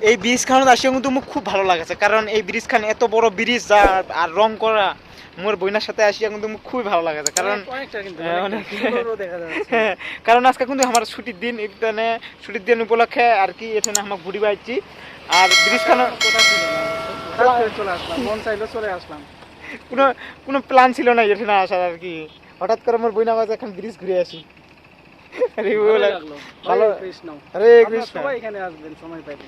এই ব্রিজ খান আসিও কিন্তু মোক খুব ভালো লাগেছে। কারণ এই ব্রিজ খান এত বড় ব্রিজ যা আর রং করা মোর বইনার সাথে আসিয়া কিন্তু মোক খুবই ভালো লাগেছে। কারণ হ্যাঁ, হ্যাঁ, কারণ আজকে কিন্তু আমার ছুটির দিন এখানে ছুটির দিন উপলক্ষে আর কি এখানে আমার ঘুরি বাইছি। আর ব্রিজ খান কোথা ছিল না? হঠাৎ করে চলে আসলাম মন চাইলো চলে আসলাম? কোনো কোনো প্ল্যান ছিল না এখানে আসার আর কি। হঠাৎ করে আমার বইনা বাজে এখন ব্রিজ ঘুরে আসি। আরে ভালো কৃষ্ণ। আরে কৃষ্ণ। সবাই এখানে আসবেন সময় পাইলে।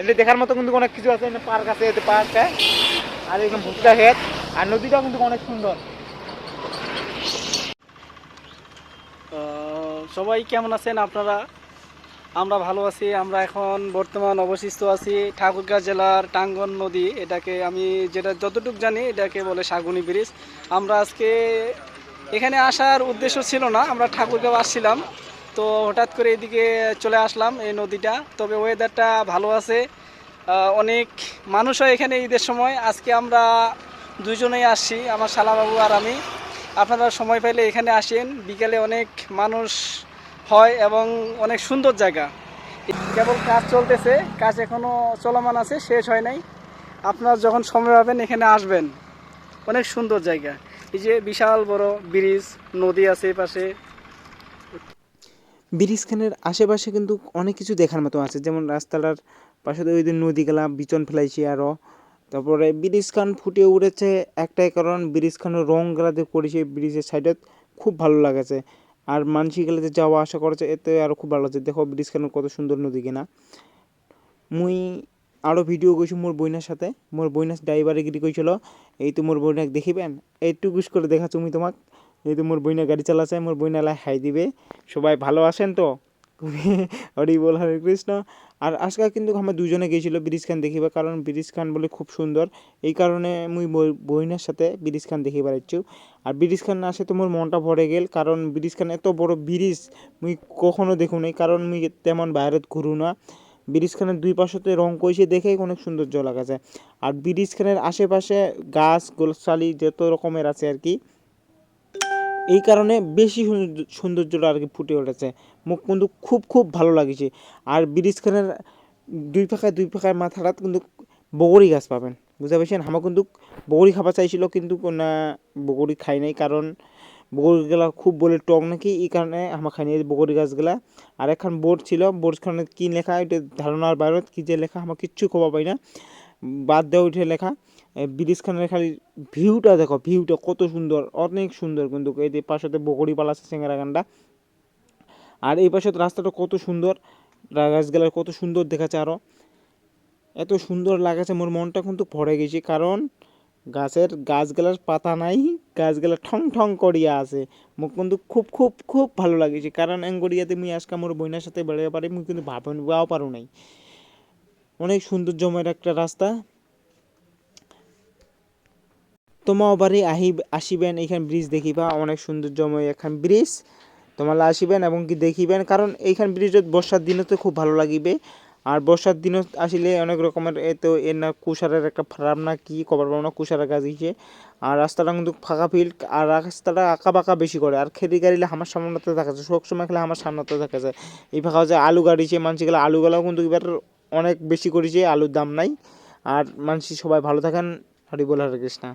এটা দেখার মতো কিন্তু অনেক কিছু আছে পার্ক আছে, এতে পার্কটা আর এরকম ভুট্টা ক্ষেত, আর নদীটা কিন্তু অনেক সুন্দর। সবাই কেমন আছেন আপনারা? আমরা ভালো আছি, আমরা এখন বর্তমান অবশিষ্ট আছি ঠাকুরগাঁ জেলার টাঙ্গন নদী। এটাকে আমি যেটা যতটুকু জানি, এটাকে বলে শাগুনি ব্রিজ। আমরা আজকে এখানে আসার উদ্দেশ্য ছিল না, আমরা ঠাকুরগাঁও আসছিলাম। তো হঠাৎ করে এদিকে চলে আসলাম এই নদীটা। তবে ওয়েদারটা ভালো আছে। অনেক মানুষ হয় এখানে ঈদের সময়। আজকে আমরা দুইজনেই আসছি, আমার শালাবাবু আর আমি। আপনারা সময় পাইলে এখানে আসেন। বিকেলে অনেক মানুষ হয় এবং অনেক সুন্দর জায়গা। কেবল কাজ চলতেছে, কাজ এখনও চলমান আছে, শেষ হয় নাই। আপনারা যখন সময় পাবেন, এখানে আসবেন। অনেক সুন্দর জায়গা। এই যে বিশাল বড় ব্রিজ নদী আছে পাশে। ব্রিজ খানের আশেপাশে কিন্তু অনেক কিছু দেখার মতো আছে। যেমন রাস্তাটার পাশে ওই দিন নদী গেলা বিচন ফেলাইছি আরও তারপরে ব্রিজ খান ফুটে উঠেছে একটাই কারণ ব্রিজ খানের রং গেলাতে করেছে ব্রিজের সাইডে খুব ভালো লাগেছে। আর মানসি গেলাতে যাওয়া আসা করেছে, এতে আরও খুব ভালো লাগছে। দেখো ব্রিজ খানের কত সুন্দর নদী কিনা। মুই আরও ভিডিও করছি মোর বইনার সাথে। মোর বইনার ড্রাইভারে গিরি কইছিল, এই তো মোর বইনাক দেখিবেন? গুস করে দেখা তুমি তোমাক। এই তো মোর বইনা গাড়ি চালাছে, মোর বইনা লাই হাই দিবে। সবাই ভালো আছেন তো? হরি বল, হরে কৃষ্ণ। আর আজকে কিন্তু আমরা দুজনে গেছিল ব্রিজ খান দেখিবা কারণ ব্রিজ খান বলে খুব সুন্দর। এই কারণে মুই বইনার সাথে ব্রিজ খান দেখি বেড়াচ্ছু আর ব্রিজ খান আসে তো মোর মনটা ভরে গেল, কারণ ব্রিজ খান এত বড় ব্রিজ মুই কখনো দেখু নাই, কারণ মুই তেমন বাইরে ঘুরু না। ব্রিজ খানের দুই পাশতে রং কইছে দেখেই অনেক সৌন্দর্য লাগাছে। আর ব্রিজ খানের আশেপাশে গাছ, গোলসালি যত রকমের আছে আর কি এই কারণে বেশি সৌন্দর্য- সৌন্দর্যটা আর কি ফুটে উঠেছে। মুখ কিন্তু খুব খুব ভালো লাগছে। আর ব্রিজ খানের দুই পাখায় দুই পাখায় মাথাটাত কিন্তু বগরি গাছ পাবেন। বুঝতে পারছেন? আমার কিন্তু বগরি খাবার চাইছিল কিন্তু না, বগরি খাই নাই কারণ বগরিগুলা খুব বলে টক নাকি, এই কারণে আমার খাই নাই বগরি গাছগুলা। আর এখন বোর্ড ছিল বোর্ডখানে কি লেখা, এটা ধারণার বাইরে, কি যে লেখা আমার কিচ্ছু খবর পাই না। বাদ দেওয়া উঠে লেখা। ব্রিজ খানের খালি ভিউটা দেখো, ভিউটা কত সুন্দর, অনেক সুন্দর কিন্তু এই যে পাশে বগরি পালা আছে সিঙ্গারা গানটা। আর এই পাশে রাস্তাটা কত সুন্দর, রা- গাছগুলা কত সুন্দর দেখাচ্ছে আরও এত সুন্দর লাগাছে, মোর মনটা কিন্তু ভরে গেছে, কারণ গাছের গাছগুলার পাতা নাই গাছগুলা ঠং ঠং করিয়া আছে। মোক কিন্তু খুব খুব খুব ভালো লাগেছে, কারণ এঙ্গরিয়াতে মুই আজকে মোর বইনার সাথে বেড়াতে পারি, মুই কিন্তু ভাববাও পারো নাই। অনেক সৌন্দর্যময় একটা রাস্তা তোমাও বাড়ি আহি আসিবেন এইখান ব্রিজ দেখিবা, অনেক সৌন্দর্যময় এখান ব্রিজ তোমালা আসিবেন এবং কি দেখিবেন, কারণ এইখান ব্রিজত বর্ষার দিনে তো খুব ভালো লাগিবে। আর বর্ষার দিনত আসলে অনেক রকমের এ তো এর না কুষারের একটা ফার্ম না কি কবার পাবো না কুষারের গাছ দিয়েছে আর রাস্তাটা কিন্তু ফাঁকা ফিল্ড আর রাস্তাটা আঁকা বাঁকা বেশি করে। আর খেতে গাড়িলে আমার সামনেতে দেখা যায়, সব সময় খেলে আমার সামনেতে দেখা যায়। এই ফাঁকা যে আলু গাড়িছে, মানুষ গেলে আলুগুলাও কিন্তু এবার অনেক বেশি করেছে, আলুর দাম নাই। আর মানুষ সবাই ভালো থাকেন। হরি বল, হরে কৃষ্ণা।